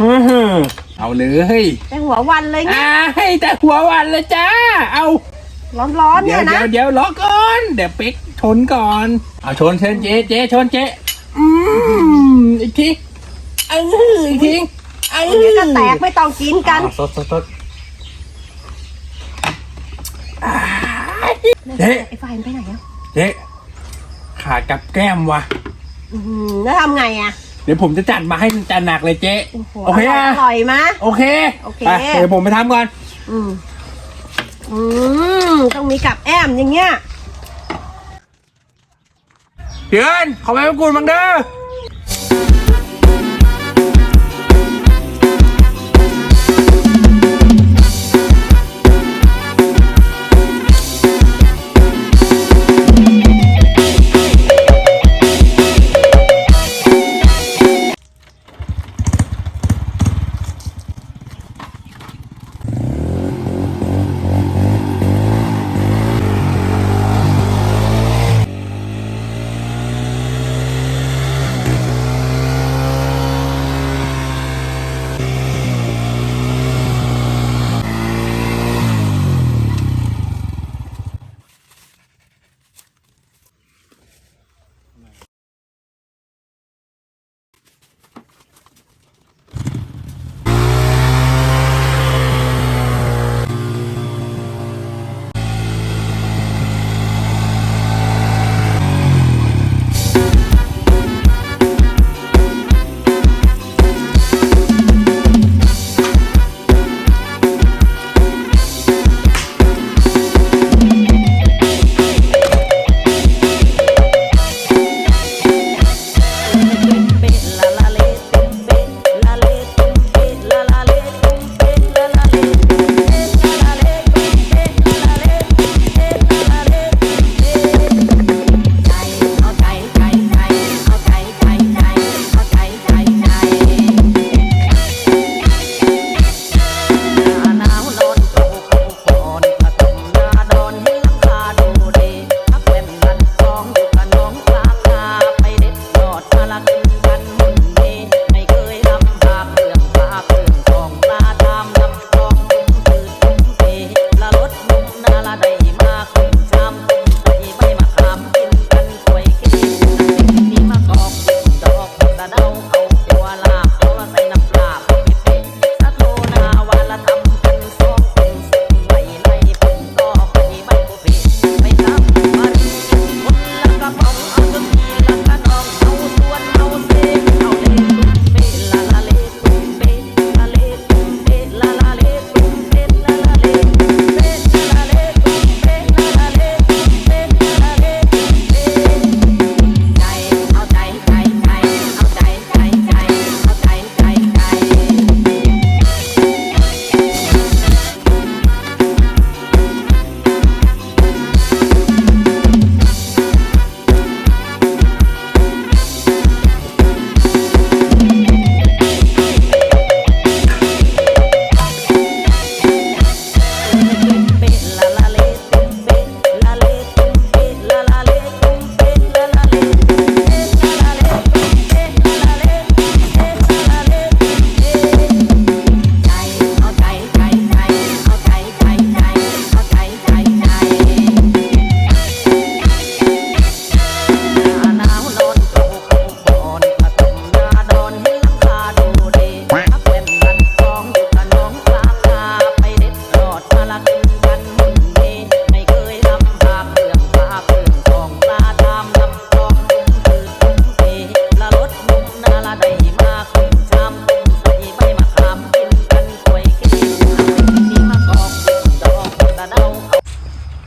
อื้อหือเอาเลยแต่หัววันเลยไงอ่าให้แต่หัววันเลยจ้า เอา ร้อนๆเดี๋เนี่ยยวเดี๋นะยวเดี๋ยวรอก่อน เดี๋ยวปิ๊กชนก่อน เอาชนเชิญเจ๊เจ๊ชนเจ๊อืมอีกทีเอออีกทีเออเดี๋ยวก็แตกไม่ต้องกินกัน อ่าสดสดสดอ่าเจ๊ไอ้ไฟมันไปไหนอะเจ๊ขาดกับแก้มว่ะ อื้อหือแล้วทำไงอะเดี๋ยวผมจะจัดมาให้จัดหนักเลยเจ๊ โอ้โหโอเคอะอร่อยมะ โอเคโอเค ไปเดี๋ยวผมไปทำก่อน อืมอืมต้องมีกับแอมอย่างเงี้ย เดือนขอไปประกูดบังเด้อ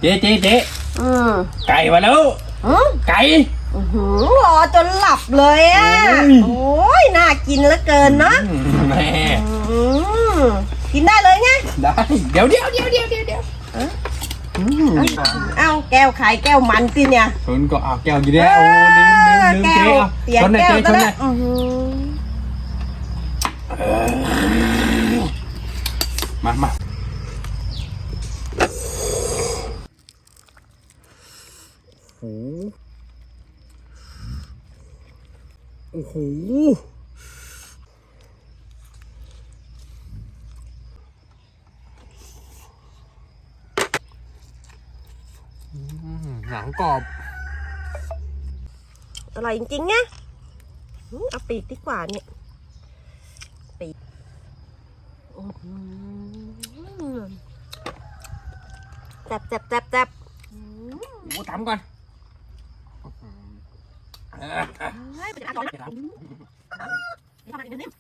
เจ๊เจ๊เจ๊อืมไก่มาแล้ว อืมไก่ อื้อหือรอจนหลับเลยอะ โอ้ย โอ้ย น่ากินเหลือเกินเนาะอืมแม่อืมกินได้เลยไง ได้เดี๋ยวเดี๋ยวเดี๋ยวเดี๋ยวเดี๋ยวเดี๋ยวเอ๊ะ อืมเอ้าแก้วไข่แก้วมันสิเนี่ยชนก็เอาแก้วอยู่แล้วโอ้ลืมลืมลืมแก้เจ๊วเอาเปียกชนหน่อยแก้วเจ๊ชซะนหแล้น่อวยอื้อหือมามา หโอ้โหหนังกรอบ อร่อยจริงๆนะเอาปีกดีกว่าเนี่ย ปีกจับจับจับจับโอ้ถามก่อน เฮ้ยเป็นอะไรก่อนนะเดี๋ยวทำอะไรกันเนี่ย